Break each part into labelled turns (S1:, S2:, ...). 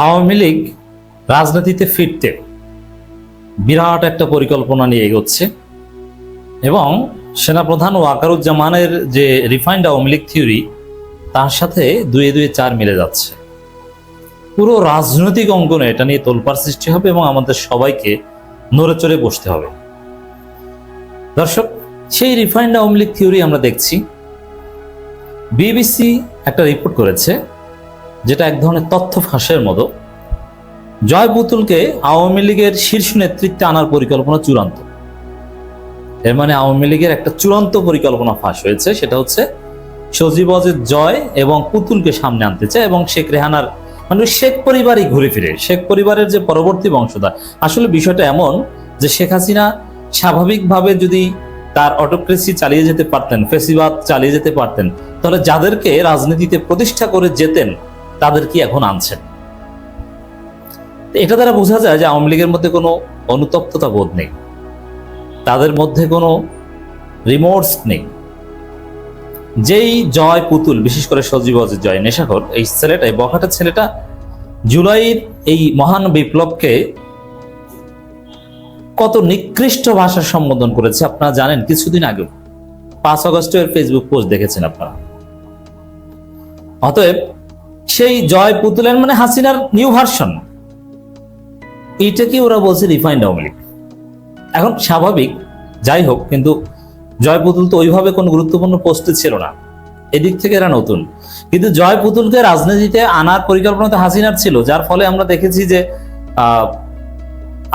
S1: আওয়ামী লীগ রাজনীতিতে ফিরতে বিরাট একটা পরিকল্পনা নিয়ে এগোচ্ছে এবং সেনাপ্রধান ওয়াকারুজ্জামানের যে রিফাইন্ড আওয়ামী লীগ থিওরি তার সাথে দুয়ে দুয়ে চার মিলে যাচ্ছে। পুরো রাজনৈতিক অঙ্গনে এটা নিয়ে তোলপার সৃষ্টি হবে এবং আমাদের সবাইকে নড়ে চড়ে বসতে হবে। দর্শক, সেই রিফাইন্ড আওয়ামী লীগ থিওরি আমরা দেখছি। বিবিসি একটা রিপোর্ট করেছে যেটা এক ধরনের তথ্য ফাঁসের মতো, জয় পুতুলকে আওয়ামী লীগের শীর্ষ নেতৃত্বে আনার পরিকল্পনা চূড়ান্ত। এর মানে আওয়ামী লীগের একটা চূড়ান্ত পরিকল্পনা ফাঁস হয়েছে, সেটা হচ্ছে সজীব অজিত জয় এবং পুতুলকে সামনে আনতে চায় এবং শেখ রেহানার মানে শেখ পরিবারই ঘুরে ফিরে। শেখ পরিবারের যে পরবর্তী বংশধর, আসলে বিষয়টা এমন যে শেখ হাসিনা স্বাভাবিকভাবে যদি তার অটোক্রেসি চালিয়ে যেতে পারতেন, ফেসিবাদ চালিয়ে যেতে পারতেন, তাহলে যাদেরকে রাজনীতিতে প্রতিষ্ঠা করে যেতেন তাদেরকে এখন আনছেন? এটা দ্বারা বোঝা যায় যে আওয়ামী লীগের মধ্যে কোনো অনুতপ্ততা বোধ নেই। তাদের মধ্যে কোনো রিমোর্স নেই। যেই জয় পুতুল, বিশেষ করে সজীব অজিত জয়, নেশাখর, এই ছেলেটা, এই বখাটা ছেলেটা জুলাইয়ের এই মহান বিপ্লবকে কত নিকৃষ্ট ভাষার সম্বোধন করেছে, আপনারা জানেন, কিছুদিন আগে পাঁচ আগস্টের ফেসবুক পোস্ট দেখেছেন আপনারা। অতএব সেই জয় পুতুলের মানে হাসিনার নিউ ভার্সন এইটাকে ওরা বলছে রিফাইন্ড আওয়ামী এখন স্বাভাবিক, যাই হোক, কিন্তু জয় পুতুল তো ওইভাবে কোনো গুরুত্বপূর্ণ পোস্টে ছিল না। এদিক থেকে এরা নতুন। কিন্তু জয় পুতুলকে রাজনীতিতে আনার পরিকল্পনা তো হাসিনার ছিল, যার ফলে আমরা দেখেছি যে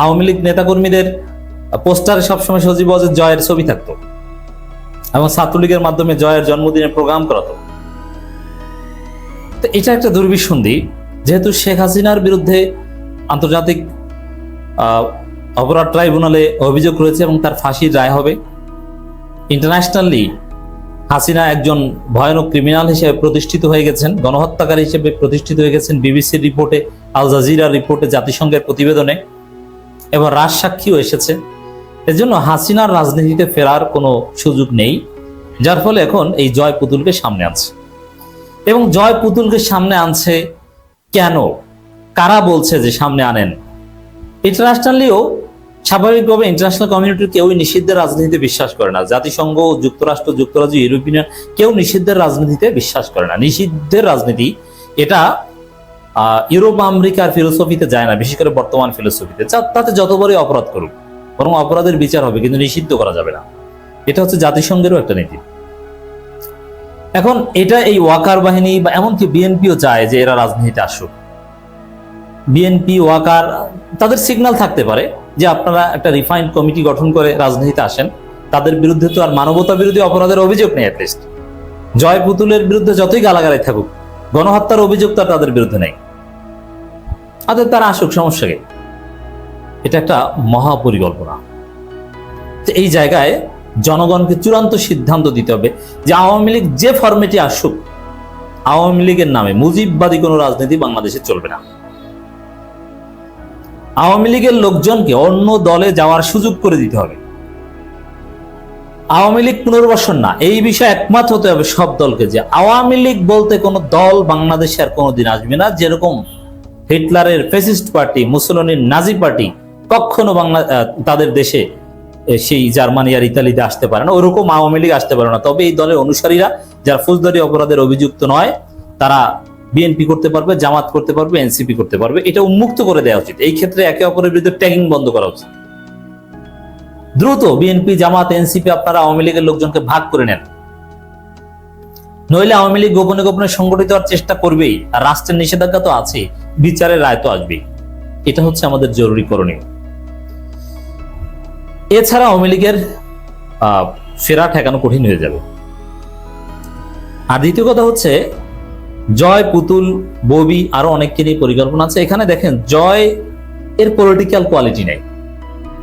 S1: আওয়ামী লীগ নেতাকর্মীদের পোস্টারে সবসময় সজীব জয়ের ছবি থাকতো। এবং ছাত্রলীগের মাধ্যমে জয়ের জন্মদিনের প্রোগ্রাম করাতো। এটা একটা দুর্বিসন্ধি। যেহেতু শেখ হাসিনার বিরুদ্ধে আন্তর্জাতিক অপরাধ ট্রাইব্যুনালে অভিযোগ রয়েছে এবং তার ফাঁসির রায় হবে। ইন্টারন্যাশনালি হাসিনা একজন ভয়ানক ক্রিমিনাল হিসেবে প্রতিষ্ঠিত হয়ে গেছেন, গণহত্যাকারী হিসেবে প্রতিষ্ঠিত হয়ে গেছেন বিবিসির রিপোর্টে, আল জাজিরার রিপোর্টে, জাতিসংঘের প্রতিবেদনে এবং রাজ সাক্ষীও এসেছে। এজন্য হাসিনার রাজনীতিতে ফেরার কোনো সুযোগ নেই, যার ফলে এখন এই জয় পুতুলকে সামনে আনছে। এবং জয় পুতুলকে সামনে আনছে কেন? কারা বলছে যে সামনে আনেন? ইন্টারন্যাশনালিও স্বাভাবিকভাবে ইন্টারন্যাশনাল কমিউনিটির কেউই নিষিদ্ধের রাজনীতিতে বিশ্বাস করে না। জাতিসংঘ, যুক্তরাষ্ট্র, যুক্তরাজ্য, ইউরোপিয়ান কেউ নিষিদ্ধের রাজনীতিতে বিশ্বাস করে না। নিষিদ্ধের রাজনীতি এটা ইউরোপ আমেরিকার ফিলোসফিতে যায় না, বিশেষ করে বর্তমান ফিলোসফিতে। তাতে যত বড়ই অপরাধ করুক, বরং অপরাধের বিচার হবে, কিন্তু নিষিদ্ধ করা যাবে না। এটা হচ্ছে জাতিসংঘেরও একটা নীতি। এখন এটা এই ওয়াকার বাহিনী বা এমনকি বিএনপিও চায় যে এরা রাজনীতিতে আসুক। বিএনপি, ওয়াকার, তাদের সিগন্যাল থাকতে পারে যে আপনারা একটা রিফাইন্ড কমিটি গঠন করে রাজনীতিতে আসেন। তাদের বিরুদ্ধে তো আর মানবতা বিরোধী অপরাধের অভিযোগ নেই অ্যাটলিস্ট জয় পুতুলের বিরুদ্ধে যতই গালাগালাই থাকুক, গণহত্যার অভিযোগ তো তাদের বিরুদ্ধে নেই। অতএব তারা আসুক সমস্যাকে এটা একটা মহা পরিকল্পনা তো এই জায়গায় জনগণকে চূড়ান্ত সিদ্ধান্ত দিতে হবে যে আওয়ামী লীগ যে ফরম্যাটে আসুক, আওয়ামী লীগের নামে মুজিববাদী কোনো রাজনীতি বাংলাদেশে চলবে না। আওয়ামী লীগের লোকজনকে অন্য দলে যাওয়ার সুযোগ করে দিতে হবে। আওয়ামী লীগ পুনর্বাসন না, এই বিষয়ে একমত হতে হবে সব দলকে যে আওয়ামী লীগ বলতে কোনো দল বাংলাদেশে আর কোনোদিন আসবে না। যেরকম হিটলারের ফেসিস্ট পার্টি মুসলিনের নাজি পার্টি কখনো বাংলা তাদের দেশে সেই জার্মানি আর ইতালিতে আসতে পারে না। ওরকম আওয়ামী লীগ আসতে পারে না। তবে এই দলের অনুসারীরা যারা ফৌজদারি অপরাধের অভিযুক্ত নয়, তারা বিএনপি করতে পারবে, জামাত করতে পারবে, এনসিপি করতে পারবে। এটা উন্মুক্ত করে দেওয়া উচিত। এই ক্ষেত্রে একে অপরের বিরুদ্ধে ট্যাগিং বন্ধ করা উচিত। দ্রুত বিএনপি, জামাত, এনসিপি আপনারা আওয়ামী লীগের লোকজনকে ভাগ করে নেন। নইলে আওয়ামী লীগ গোপনে গোপনে সংগঠিত হওয়ার চেষ্টা করবেই। আর রাষ্ট্রের নিষেধাজ্ঞা তো আছে বিচারের রায় তো আসবেই। এটা হচ্ছে আমাদের জরুরি করণীয়। এছাড়া আওয়ামী লীগের ফেরা ঠেকানো কঠিন হয়ে যাবে। আর দ্বিতীয় কথা হচ্ছে, জয়, পুতুল, ববি আরও অনেককে নিয়ে পরিকল্পনা আছে। এখানে দেখেন, জয় এর পলিটিক্যাল কোয়ালিটি নেই।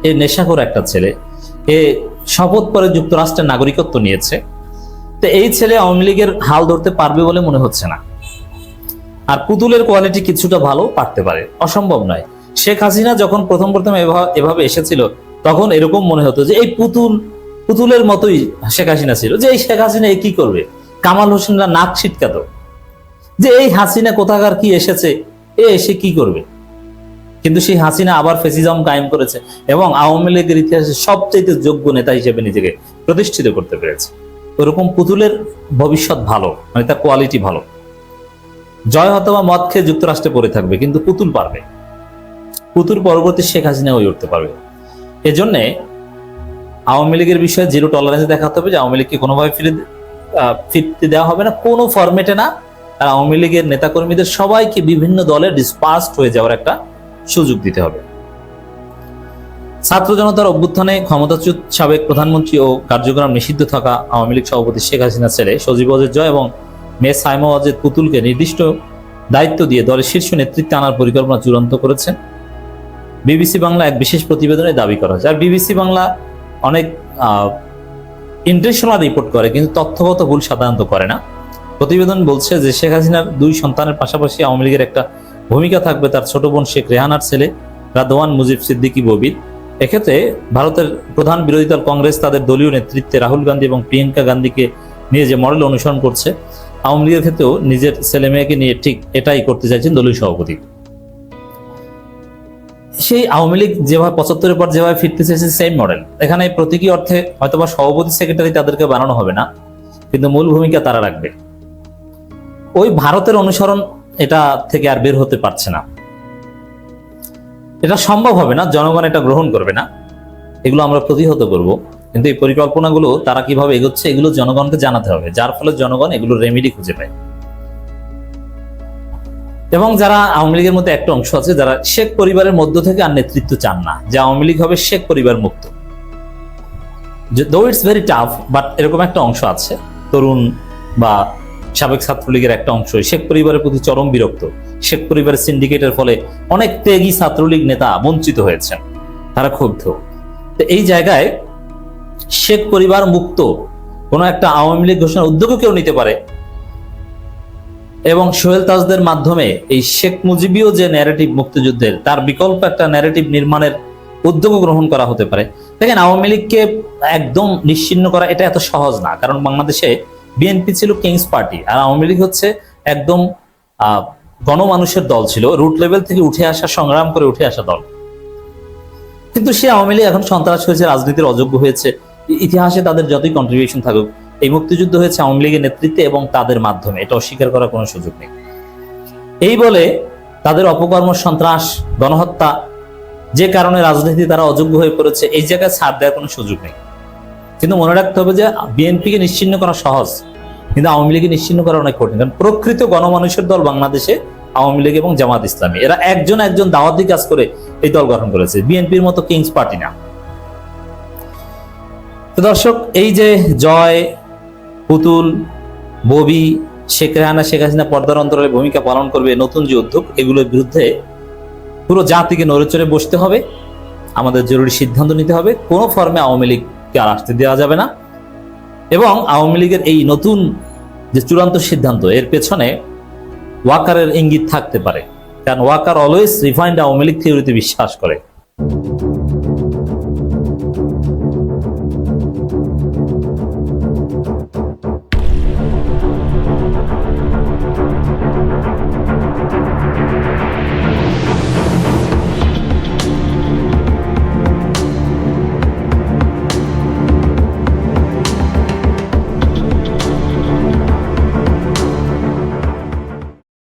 S1: এ নেশাখোর একটা ছেলে। এ শপথ পরে যুক্তরাষ্ট্রের নাগরিকত্ব নিয়েছে। তো এই ছেলে আওয়ামী লীগের হাল ধরতে পারবে বলে মনে হচ্ছে না। আর পুতুলের কোয়ালিটি কিছুটা ভালো পারতে পারে। অসম্ভব নয়। শেখ হাসিনা যখন প্রথম প্রথম এভা- এভাবে এসেছিল তখন এরকম মনে হতো যে এই পুতুল, পুতুলের মতোই শেখ হাসিনা ছিল। যে এই শেখ হাসিনা কি করবে? কামাল হোসেনরা নাক ছিটকাতো। যে এই হাসিনা কোথাকার কি এসেছে? এ এসে কি করবে? কিন্তু সেই হাসিনা আবার ফেসিজম কায়েম করেছে এবং আওয়ামী লীগের ইতিহাসে সবচেয়ে যোগ্য নেতা হিসেবে নিজেকে প্রতিষ্ঠিত করতে পেরেছে। ওরকম পুতুলের ভবিষ্যৎ ভালো মানে তার কোয়ালিটি ভালো। জয় হয়তো বা মদ খেয়ে যুক্তরাষ্ট্রে পড়ে থাকবে, কিন্তু পুতুল পারবে। পুতুল পরবর্তী শেখ হাসিনা হয়ে উঠতে পারবে। এজন্যে আওয়ামী লীগের বিষয়ে জিরো টলারেন্স দেখাতে হবে যে আওয়ামী লীগকে কোনোভাবে ফিরে ফিরতে দেওয়া হবে না, কোনো ফরম্যাটে না। আর আওয়ামী লীগের নেতাকর্মীদের সবাইকে বিভিন্ন দলে ডিসপার্সড হয়ে যাওয়ার একটা সুযোগ দিতে হবে। ছাত্র জনতার অভ্যুত্থানে ক্ষমতাচ্যুত সাবেক প্রধানমন্ত্রী ও কার্যক্রম নিষিদ্ধ থাকা আওয়ামী লীগ সভাপতি শেখ হাসিনা ছেলে সজীব অজের জয় এবং মেয়ে সাইমা অজেদ পুতুলকে নির্দিষ্ট দায়িত্ব দিয়ে দলের শীর্ষ নেতৃত্বে আনার পরিকল্পনা চূড়ান্ত করেছেন। বিবিসি বাংলা এক বিশেষ প্রতিবেদনে দাবি করা হয়েছে। আর বিবিসি বাংলা অনেক ইন্টেনশনাল রিপোর্ট করে, কিন্তু তথ্যগত ভুল সাধারণত করে না। প্রতিবেদন বলছে যে শেখ হাসিনার দুই সন্তানের পাশাপাশি আওয়ামী লীগের একটা ভূমিকা থাকবে তার ছোট বোন শেখ রেহানার ছেলে, রাদওয়ান মুজিব সিদ্দিকী ববির। এক্ষেত্রে ভারতের প্রধান বিরোধী দল কংগ্রেস তাদের দলীয় নেতৃত্বে রাহুল গান্ধী এবং প্রিয়াঙ্কা গান্ধীকে নিয়ে যে মডেল অনুসরণ করছে, আওয়ামী লীগের ক্ষেত্রেও নিজের ছেলে মেয়েকে নিয়ে ঠিক এটাই করতে চাইছেন দলীয় সভাপতি। সেই আওয়ামী লীগ যেভাবে পঁচাত্তরের পর যেভাবে ফিরতে চেয়েছে সেম মডেল এখানে প্রতীকী অর্থে হয়তোবা সভাপতি সেক্রেটারি তাদেরকে বানানো হবে না, কিন্তু মূল ভূমিকা তারা রাখবে। ওই ভারতের অনুসরণ এটা থেকে আর বের হতে পারছে না। এটা সম্ভব হবে না, জনগণ এটা গ্রহণ করবে না। এগুলো আমরা প্রতিহত করব। কিন্তু এই পরিকল্পনাগুলো তারা কীভাবে এগোচ্ছে, এগুলো জনগণকে জানাতে হবে। যার ফলে জনগণ এগুলো রেমেডি খুঁজে পায়। এবং যারা আওয়ামী লীগের মধ্যে একটা অংশ আছে, যারা শেখ পরিবারের মধ্য থেকে আর নেতৃত্ব চান না, যে আওয়ামী লীগ হবে শেখ পরিবার মুক্ত। দো ইটস ভেরি টাফ বাট এরকম একটা অংশ আছে, তরুণ বা সাবেক ছাত্রলীগের একটা অংশ, শেখ পরিবারের প্রতি চরম বিরক্ত। শেখ পরিবারের সিন্ডিকেটের ফলে অনেক ত্যাগী ছাত্রলীগ নেতা বঞ্চিত হয়েছেন, তারা ক্ষুব্ধ। তো এই জায়গায় শেখ পরিবার মুক্ত কোনো একটা আওয়ামী লীগ ঘোষণার উদ্যোগও কেউ নিতে পারে এবং সোহেল তাজদের মাধ্যমে এই শেখ মুজিবীয় যে ন্যারেটিভ মুক্তিযুদ্ধের, তার বিকল্প একটা ন্যারেটিভ নির্মাণের উদ্যোগ গ্রহণ করা হতে পারে। দেখেন, আওয়ামী লীগকে একদম নিশ্চিন্ন করা এটা এত সহজ না, কারণ বাংলাদেশে বিএনপি ছিল কিংস পার্টি, আর আওয়ামী লীগ হচ্ছে একদম গণমানুষের দল ছিল, রুট লেভেল থেকে উঠে আসা, সংগ্রাম করে উঠে আসা দল। কিন্তু সে আওয়ামী লীগ এখন সন্ত্রাস হয়েছে, রাজনীতির অযোগ্য হয়েছে ইতিহাসে তাদের যতই কন্ট্রিবিউশন থাকুক এই মুক্তিযুদ্ধ হয়েছে আওয়ামী লীগের নেতৃত্বে এবং তাদের মাধ্যমে। এটা অস্বীকার করার কোনো সুযোগ নেই। এই বলে তাদের অপকর্ম, সন্ত্রাস, গণহত্যা, যে কারণে রাজনীতি তারা অযোগ্য হয়ে পড়েছে, এই জায়গায় ছাড় দেওয়ার কোনো সুযোগ নেই। কিন্তু মনে রাখতে হবে যে বিএনপিকে নিশ্চিন্ন করা সহজ, কিন্তু আওয়ামী লীগকে নিশ্চিন্ন করা অনেক কঠিন। কারণ প্রকৃত গণমানুষের দল বাংলাদেশে আওয়ামী লীগ এবং জামাত ইসলামী। এরা একজন একজন দাওয়াতি কাজ করে এই দল গঠন করেছে। বিএনপির মতো কিংস পার্টি না। দর্শক, এই যে জয় পুতুল, ববি, শেখ রেহানা, শেখ হাসিনা পর্দার অন্তরালে ভূমিকা পালন করবে নতুন যে উদ্যোগ, এগুলোর বিরুদ্ধে পুরো জাতিকে নড়েচড়ে বসতে হবে। আমাদের জরুরি সিদ্ধান্ত নিতে হবে, কোনো ফর্মে আওয়ামী লীগকে আর আসতে দেওয়া যাবে না। এবং আওয়ামী লীগের এই নতুন যে চূড়ান্ত সিদ্ধান্ত, এর পেছনে ওয়াকারের ইঙ্গিত থাকতে পারে। কারণ ওয়াকার অলওয়েজ রিফাইন্ড আওয়ামী লীগ থিওরিতে বিশ্বাস করে।